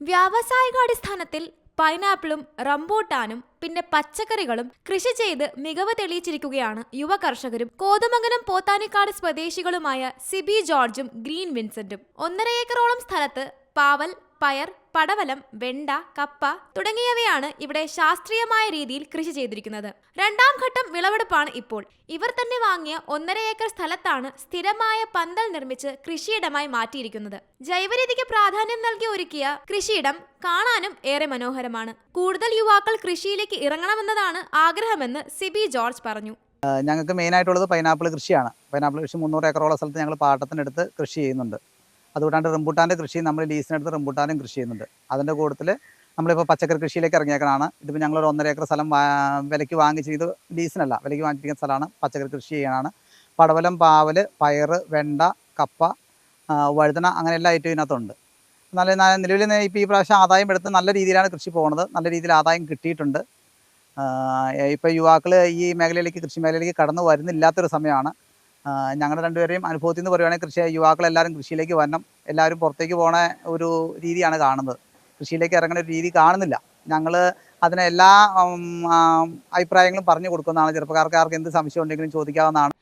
വ്യാവസായികാടിസ്ഥാനത്തിൽ പൈനാപ്പിളും റംബൂട്ടാനും പിന്നെ പച്ചക്കറികളും കൃഷി ചെയ്ത് മികവ് തെളിയിച്ചിരിക്കുകയാണ് യുവ കർഷകരും കോതമംഗലം പോത്താനിക്കാട് സ്വദേശികളുമായ സിബി ജോർജും ഗ്രീൻ വിൻസെന്റും. ഒന്നര ഏക്കറോളം സ്ഥലത്ത് പാവൽ പയർ പടവലം വെണ്ട കപ്പ തുടങ്ങിയവയാണ് ഇവിടെ ശാസ്ത്രീയമായ രീതിയിൽ കൃഷി ചെയ്തിരിക്കുന്നത്. രണ്ടാം ഘട്ടം വിളവെടുപ്പാണ് ഇപ്പോൾ. ഇവർ തന്നെ വാങ്ങിയ ഒന്നര ഏക്കർ സ്ഥലത്താണ് സ്ഥിരമായ പന്തൽ നിർമ്മിച്ച് കൃഷിയിടമായി മാറ്റിയിരിക്കുന്നത്. ജൈവരീതിക്ക് പ്രാധാന്യം നൽകി ഒരുക്കിയ കൃഷിയിടം കാണാനും ഏറെ മനോഹരമാണ്. കൂടുതൽ യുവാക്കൾ കൃഷിയിലേക്ക് ഇറങ്ങണമെന്നതാണ് ആഗ്രഹമെന്ന് സിബി ജോർജ് പറഞ്ഞു. ഞങ്ങൾക്ക് മെയിനായിട്ടുള്ളത് പൈനാപ്പിൾ കൃഷിയാണ്. പൈനാപ്പിൾ കൃഷി മുന്നൂറ് ഏക്കറോളം സ്ഥലത്ത് ഞങ്ങൾ പാട്ടത്തിനെടുത്ത് കൃഷി ചെയ്യുന്നുണ്ട്. അതുകൂടാണ്ട് റംബൂട്ടാന്റെ കൃഷി നമ്മൾ ലീസിനെടുത്ത് റംബൂട്ടാനും കൃഷി ചെയ്യുന്നുണ്ട്. അതിന്റെ കൂട്ടത്തിൽ നമ്മളിപ്പോൾ പച്ചക്കറി കൃഷിയിലേക്ക് ഇറങ്ങിയേക്കണാണ്. ഇതിപ്പോൾ ഞങ്ങളൊരു ഒന്നര ഏക്കർ സ്ഥലം വിലയ്ക്ക് വാങ്ങിച്ച് ഇത് ലീസിനല്ല വിലയ്ക്ക് വാങ്ങിച്ചിരിക്കുന്ന സ്ഥലമാണ് പച്ചക്കറി കൃഷി ചെയ്യാനാണ് പടവലം പാവൽ പയർ വെണ്ട കപ്പ വഴുതന അങ്ങനെ എല്ലാ ഐറ്റവും ഇതിനകത്തുണ്ട്. നല്ല നിലവിൽ ഇപ്പോൾ ഈ പ്രാവശ്യം ആദായം എടുത്ത് നല്ല രീതിയിലാണ് കൃഷി പോകുന്നത് നല്ല രീതിയിൽ ആദായം കിട്ടിയിട്ടുണ്ട്. ഇപ്പോൾ യുവാക്കൾ ഈ മേഖലയിലേക്ക് കൃഷി മേഖലയിലേക്ക് കടന്നു വരുന്നില്ലാത്തൊരു സമയമാണ്. ഞങ്ങളുടെ രണ്ടുപേരെയും അനുഭവത്തിൽ നിന്ന് പറയുകയാണെങ്കിൽ കൃഷി യുവാക്കളെല്ലാവരും കൃഷിയിലേക്ക് വരണം. എല്ലാവരും പുറത്തേക്ക് പോണ ഒരു രീതിയാണ് കാണുന്നത്. കൃഷിയിലേക്ക് ഇറങ്ങുന്ന ഒരു രീതി കാണുന്നില്ല. ഞങ്ങൾ അതിനെ എല്ലാ അഭിപ്രായങ്ങളും പറഞ്ഞു കൊടുക്കുന്നതാണ്. ചെറുപ്പക്കാർക്ക് ആർക്ക് എന്ത് സംശയം ഉണ്ടെങ്കിലും ചോദിക്കാവുന്നതാണ്.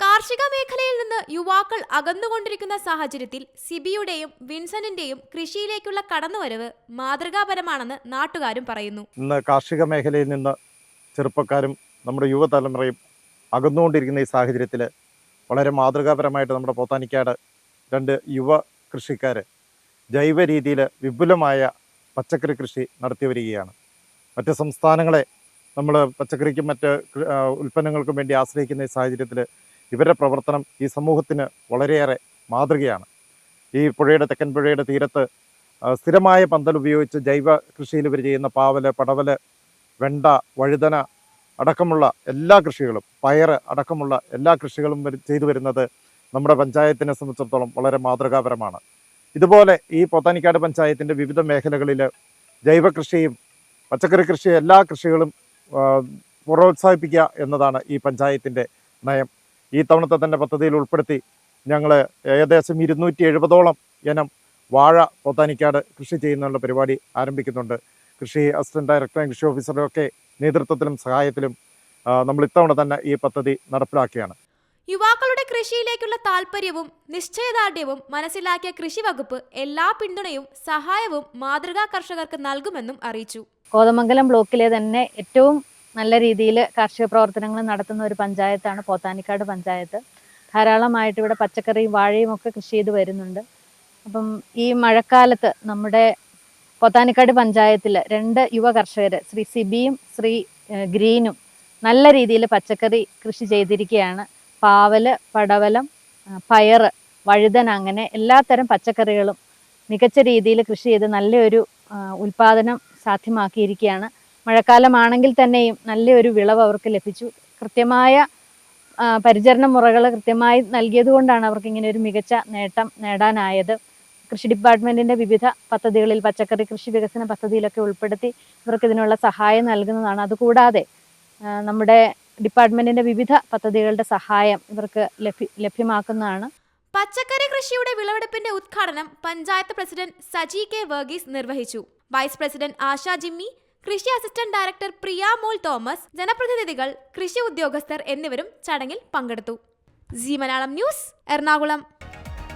കാർഷിക മേഖലയിൽ നിന്ന് യുവാക്കൾ അകന്നുകൊണ്ടിരിക്കുന്ന സാഹചര്യത്തിൽ സിബിയുടെയും വിൻസന്റിന്റെയും കൃഷിയിലേക്കുള്ള കടന്നുവരവ് മാതൃകാപരമാണെന്ന് നാട്ടുകാരും പറയുന്നു. ഇന്ന് കാർഷിക മേഖലയിൽ നിന്ന് ചെറുപ്പക്കാരും നമ്മുടെ യുവതലമുറയും അകന്നുകൊണ്ടിരിക്കുന്ന ഈ സാഹചര്യത്തിൽ വളരെ മാതൃകാപരമായിട്ട് നമ്മുടെ പോത്താനിക്കാട് രണ്ട് യുവ കൃഷിക്കാർ ജൈവ രീതിയിൽ വിപുലമായ പച്ചക്കറി കൃഷി നടത്തി വരികയാണ്. മറ്റ് സംസ്ഥാനങ്ങളെ നമ്മൾ പച്ചക്കറിക്കും മറ്റ് ഉൽപ്പന്നങ്ങൾക്കും വേണ്ടി ആശ്രയിക്കുന്ന ഈ സാഹചര്യത്തിൽ ഇവരുടെ പ്രവർത്തനം ഈ സമൂഹത്തിന് വളരെയേറെ മാതൃകയാണ്. ഈ പുഴയുടെ തെക്കൻ പുഴയുടെ തീരത്ത് സ്ഥിരമായ പന്തൽ ഉപയോഗിച്ച് ജൈവ കൃഷിയിൽ ഇവർ ചെയ്യുന്ന പാവൽ പടവൽ വെണ്ട വഴുതന അടക്കമുള്ള എല്ലാ കൃഷികളും പയർ അടക്കമുള്ള എല്ലാ കൃഷികളും ചെയ്തു വരുന്നത് നമ്മുടെ പഞ്ചായത്തിനെ സംബന്ധിച്ചിടത്തോളം വളരെ മാതൃകാപരമാണ്. ഇതുപോലെ ഈ പോത്താനിക്കാട് പഞ്ചായത്തിന്റെ വിവിധ മേഖലകളിൽ ജൈവ കൃഷിയും പച്ചക്കറി കൃഷിയും എല്ലാ കൃഷികളും പ്രോത്സാഹിപ്പിക്കുക എന്നതാണ് ഈ പഞ്ചായത്തിന്റെ നയം. ഈ തവണത്തെ തന്നെ പദ്ധതിയിൽ ഉൾപ്പെടുത്തി ഞങ്ങൾ ഏകദേശം ഇരുന്നൂറ്റി എഴുപതോളം ഇനം വാഴ പോത്താനിക്കാട് കൃഷി ചെയ്യുന്നതിനുള്ള പരിപാടി ആരംഭിക്കുന്നുണ്ട്. കൃഷി അസിസ്റ്റന്റ് ഡയറക്ടറും കൃഷി ഓഫീസറും ഒക്കെ നേതൃത്വത്തിലും സഹായത്തിലും നമ്മൾ ഇത്തവണ തന്നെ ഈ പദ്ധതി നടപ്പിലാക്കുകയാണ്. യുവാക്കളുടെ കൃഷിയിലേക്കുള്ള താല്പര്യവും നിശ്ചയദാർഢ്യവും മനസ്സിലാക്കിയ കൃഷി വകുപ്പ് എല്ലാ പിന്തുണയും സഹായവും മാതൃകാ കർഷകർക്ക് നൽകുമെന്നും അറിയിച്ചു. കോതമംഗലം ബ്ലോക്കിലെ തന്നെ ഏറ്റവും നല്ല രീതിയിൽ കാർഷിക പ്രവർത്തനങ്ങൾ നടത്തുന്ന ഒരു പഞ്ചായത്താണ് പോത്താനിക്കാട് പഞ്ചായത്ത്. ധാരാളമായിട്ട് ഇവിടെ പച്ചക്കറിയും വാഴയും ഒക്കെ കൃഷി ചെയ്ത് വരുന്നുണ്ട്. അപ്പം ഈ മഴക്കാലത്ത് നമ്മുടെ പോത്താനിക്കാട് പഞ്ചായത്തിൽ രണ്ട് യുവ കർഷകർ ശ്രീ സിബിയും ശ്രീ ഗ്രീനും നല്ല രീതിയിൽ പച്ചക്കറി കൃഷി ചെയ്തിരിക്കുകയാണ് പാവൽ പടവലം പയർ വഴുതന അങ്ങനെ എല്ലാത്തരം പച്ചക്കറികളും മികച്ച രീതിയിൽ കൃഷി ചെയ്ത് നല്ലൊരു ഉൽപാദനം സാധ്യമാക്കിയിരിക്കുകയാണ് മഴക്കാലമാണെങ്കിൽ തന്നെയും നല്ലൊരു വിളവ് അവർക്ക് ലഭിച്ചു. കൃത്യമായ പരിചരണ മുറകൾ കൃത്യമായി നൽകിയത് കൊണ്ടാണ് അവർക്ക് ഇങ്ങനെ ഒരു മികച്ച നേട്ടം നേടാനായത്. കൃഷി ഡിപ്പാർട്ട്മെന്റിന്റെ വിവിധ പദ്ധതികളിൽ പച്ചക്കറി കൃഷി വികസന പദ്ധതിയിലൊക്കെ ഉൾപ്പെടുത്തി ഇവർക്ക് ഇതിനുള്ള സഹായം നൽകുന്നതാണ്. അതുകൂടാതെ നമ്മുടെ ഡിപ്പാർട്ട്മെന്റിന്റെ വിവിധ പദ്ധതികളുടെ സഹായം ഇവർക്ക് ലഭ്യമാക്കുന്നതാണ്. പച്ചക്കറി കൃഷിയുടെ വിളവെടുപ്പിന്റെ ഉദ്ഘാടനം പഞ്ചായത്ത് പ്രസിഡന്റ് സജി കെ വർഗീസ് നിർവഹിച്ചു. വൈസ് പ്രസിഡന്റ് ആശ ജിമ്മി കൃഷി അസിസ്റ്റന്റ് ഡയറക്ടർ പ്രിയ മോൾ തോമസ് ജനപ്രതിനിധികൾ കൃഷി ഉദ്യോഗസ്ഥർ എന്നിവരും ചടങ്ങിൽ പങ്കെടുത്തു. G Malayalam news Ernakulam.